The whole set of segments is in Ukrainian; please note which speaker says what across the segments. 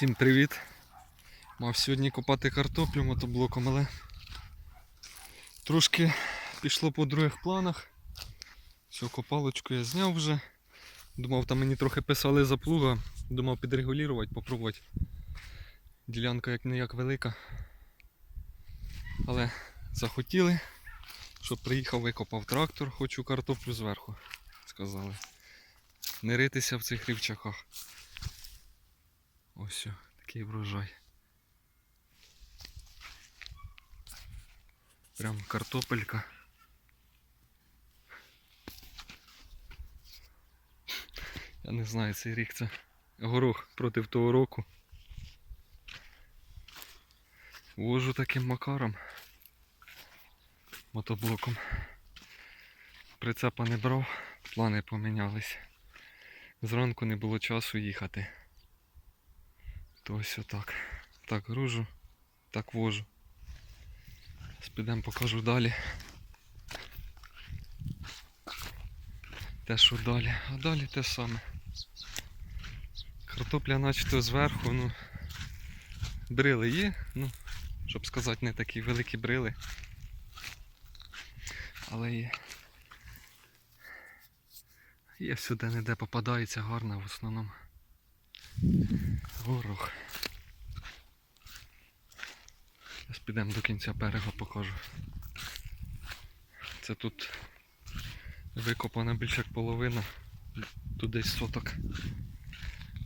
Speaker 1: Всім привіт! Мав сьогодні копати картоплю мотоблоком, але трошки пішло по других планах. Все, копалочку я зняв вже. Думав, там мені трохи писали за плуга. Думав підрегулювати, попробувати. Ділянка як не як велика. Але захотіли, щоб приїхав, викопав трактор, хочу картоплю зверху. Сказали. Не ритися в цих рівчаках. Ось о, такий врожай. Прям картопелька. Я не знаю, цей рік це горох проти того року. Вожу таким макаром. Мотоблоком. Прицепа не брав, плани помінялись. Зранку не було часу їхати. То ось отак. Так гружу, так вожу. Спідем покажу далі. Те, що далі. А далі те саме. Картопля начебто зверху, ну. Брили є, ну, щоб сказати, не такі великі брили. Але є. Є сюди, не де попадається гарно в основному. Горох. Зараз підемо до кінця берега покажу. Це тут викопана більше як половина. Тут десь соток.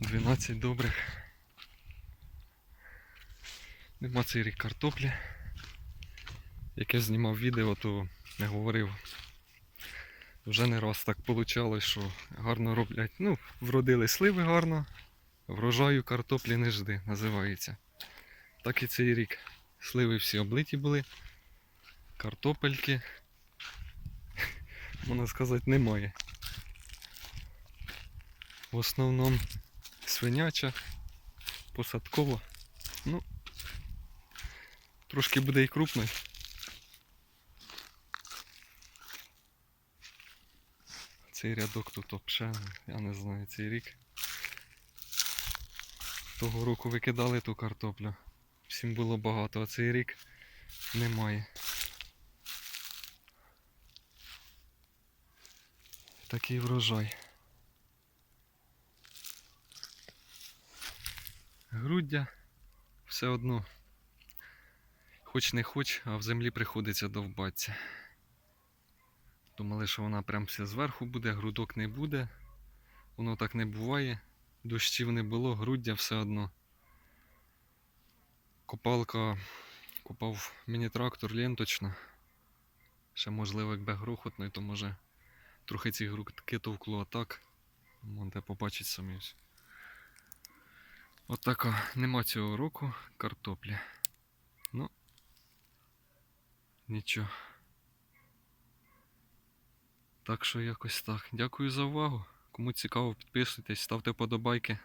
Speaker 1: 12 добрих. Нема цей рік картоплі. Як я знімав відео, то я говорив. Вже не раз так вийшло, що гарно роблять. Ну, вродили сливи гарно, Врожаю картоплі не жди, називається. Так і цей рік. Сливи всі облиті були. Картопельки, можна сказати, немає. В основному свиняча, посадкова. Ну, трошки буде і крупною. Цей рядок тут обше, я не знаю, цей рік. Того року викидали ту картоплю. Всім було багато, а цей рік немає. Такий врожай. Груддя все одно. Хоч не хоч, а в землі приходиться довбатися. Думали, що вона прям все зверху буде, грудок не буде. Воно так не буває. Дощів не було, груддя все одно. Копалка купав міні-трактор ленточна. Ще можливо, якби грохотний, то може трохи ці грудки товкло, а так. Можете побачити самі. ось. От. Нема цього року картоплі. Ну, нічого. Так що якось так. Дякую за увагу. Кому цікаво, підписуйтесь, ставте вподобайки.